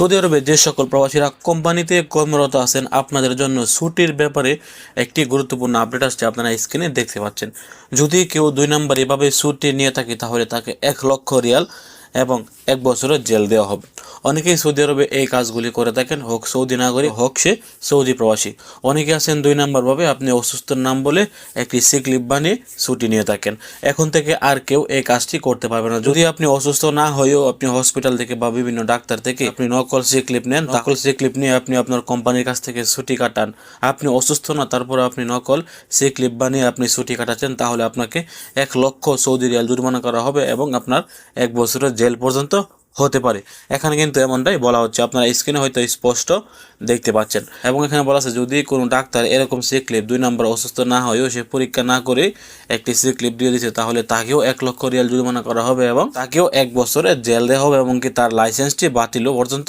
Saudi আরবে যে সকল প্রবাসীরা কোম্পানিতে কর্মরত আছেন, আপনাদের জন্য ছুটির ব্যাপারে একটি গুরুত্বপূর্ণ আপডেট আসছে আপনারা স্ক্রিনে দেখতে পাচ্ছেন। যদি কেউ দুই নম্বর এভাবে ছুটি নিয়ে থাকে, তাহলে তাকে এক লক্ষ রিয়াল এবং এক বছরের জেল দেওয়া হবে। অনেকেই সৌদি আরবে এই কাজগুলি করে থাকেন। হোক সৌদি নাগরিক, হোক সে সৌদি প্রবাসী। অনেকে আছেন দুই নম্বরভাবে আপনি অসুস্থর নাম বলে একটি সিক লিভ বানিয়ে ছুটি নিয়ে থাকেন। এখন থেকে আর কেউ এই কাজটি করতে পারবে না। যদি আপনি অসুস্থ না হয়েও আপনি হসপিটাল থেকে বা বিভিন্ন ডাক্তার থেকে আপনি নকল সিক লিভ নেন, নকল সিক নিয়ে আপনি আপনার কোম্পানির কাছ থেকে ছুটি কাটান। আপনি অসুস্থ না, তারপর আপনি নকল সিক লিভ বানিয়ে আপনি ছুটি কাটাচ্ছেন, তাহলে আপনাকে এক লক্ষ সৌদি রিয়াল জরিমানা করা হবে এবং আপনার এক বছরের জেল পর্যন্ত হতে পারে। এখানে কিন্তু এমনটাই বলা হচ্ছে। আপনারা স্ক্রিনে হয়তো স্পষ্ট দেখতে পাচ্ছেন। এবং এখানে বলা আছে, যদি কোনো ডাক্তার এরকম সিক লিভ দুই নম্বর অসুস্থ না হয়েও সে পরীক্ষা না করে একটি সিক লিভ দিয়ে দিচ্ছে তাহলে তাকেও এক লক্ষ রিয়াল জরিমানা করা হবে এবং তাকেও এক বছরের জেল দেওয়া হবে এবং কি তার লাইসেন্সটি বাতিলও পর্যন্ত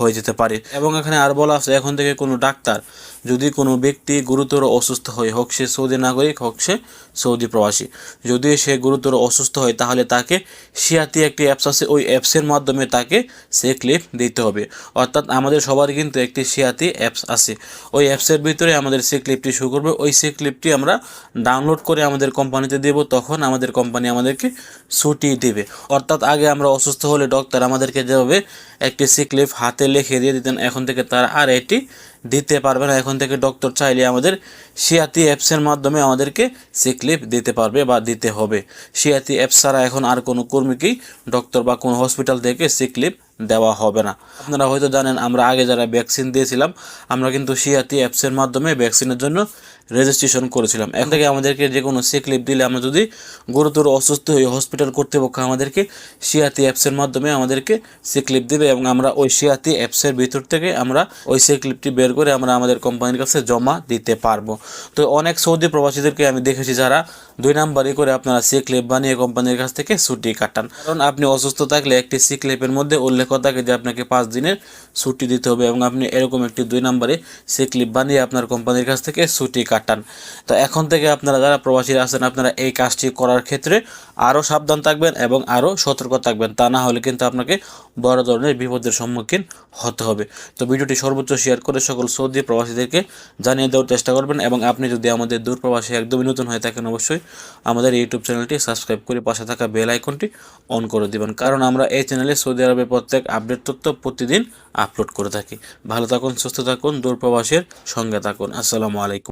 হয়ে যেতে পারে। এবং এখানে আর বলা আছে, এখন থেকে কোনো ডাক্তার যদি কোনো ব্যক্তি গুরুতর অসুস্থ হয়, হোক সে সৌদি নাগরিক, হোক সে সৌদি প্রবাসী। যদি সে গুরুতর অসুস্থ হয়, তাহলে তাকে সিয়াতি একটি অ্যাপস আছে। ওই অ্যাপসের মাধ্যমে তাকে সে ক্লিপ দিতে হবে। অর্থাৎ আমাদের সবার কিন্তু একটি সিয়াতি অ্যাপস আছে। ওই অ্যাপসের ভিতরে আমাদের সে ক্লিপটি শুরু করবে। ওই সে ক্লিপটি আমরা ডাউনলোড করে আমাদের কোম্পানিতে দেব। তখন আমাদের কোম্পানি আমাদেরকে ছুটি দেবে। অর্থাৎ আগে আমরা অসুস্থ হলে ডক্টর আমাদেরকে যেভাবে একটি সিক ক্লিপ হাতে লিখে দিয়ে দিতেন। এখন থেকে তারা আর এটি দিতে পারবে না। এখন থেকে ডক্টর চাইলে আমাদের সিয়াতি অ্যাপসের মাধ্যমে আমাদেরকে সিক লিভ দিতে পারবে বা দিতে হবে। সিয়াতি অ্যাপস ছাড়া এখন আর কোনো কর্মীকেই ডক্টর বা কোনো হসপিটাল থেকে সিক লিভ দেওয়া হবে না। আপনারা হয়তো জানেন, আমরা আগে যারা ভ্যাকসিন দিয়েছিলাম, আমরা কিন্তু সিয়াতি অ্যাপসের মাধ্যমে ভ্যাকসিনের জন্য রেজিস্ট্রেশন করেছিলাম। এখন থেকে আমাদেরকে যে কোনো সিক লিভ দিলে আমরা যদি গুরুতর অসুস্থ হই হসপিটাল কর্তৃপক্ষ আমাদেরকে সিয়াতি অ্যাপসের মাধ্যমে আমাদেরকে সিক লিভ দেবে এবং আমরা ওই সিয়াতি অ্যাপসের ভিতর থেকে আমরা ওই সিক লিভটি বের করে আমরা আমাদের কোম্পানির কাছে জমা দিতে পারব। তো অনেক সৌদি প্রবাসীদেরকে আমি দেখেছি যারা দুই নাম্বারই করে আপনারা সিক লিভ বানিয়ে কোম্পানির কাছ থেকে ছুটি কাটান। কারণ আপনি অসুস্থ থাকলে একটি সিক লিভের মধ্যে উল্লেখ থাকে যে আপনাকে পাঁচ দিনের ছুটি দিতে হবে এবং আপনি এরকম একটি দুই নাম্বারে সিক লিভ বানিয়ে আপনার কোম্পানির কাছ থেকে ছুটি কাটান। তো এখন থেকে আপনারা যারা প্রবাসীরা আছেন, আপনারা এই কাজটি করার ক্ষেত্রে আরও সাবধান থাকবেন এবং আরও সতর্ক থাকবেন। তা না হলে কিন্তু আপনাকে বড় ধরনের বিপদের সম্মুখীন হতে হবে। তো ভিডিওটি সর্বোচ্চ শেয়ার করে সকল সৌদি প্রবাসীদেরকে জানিয়ে দেওয়ার চেষ্টা করবেন এবং আপনি যদি আমাদের দূর প্রবাসী একদমই নতুন হয়ে থাকেন, অবশ্যই আমাদের ইউটিউব চ্যানেলটি সাবস্ক্রাইব করে পাশে থাকা বেল আইকনটি অন করে দিবেন। কারণ আমরা এই চ্যানেলে সৌদি আরবের প্রত্যেক আপডেট তথ্য প্রতিদিন আপলোড করে থাকি। ভালো থাকুন, সুস্থ থাকুন, দূর প্রবাসের সঙ্গে থাকুন। আসসালামু আলাইকুম।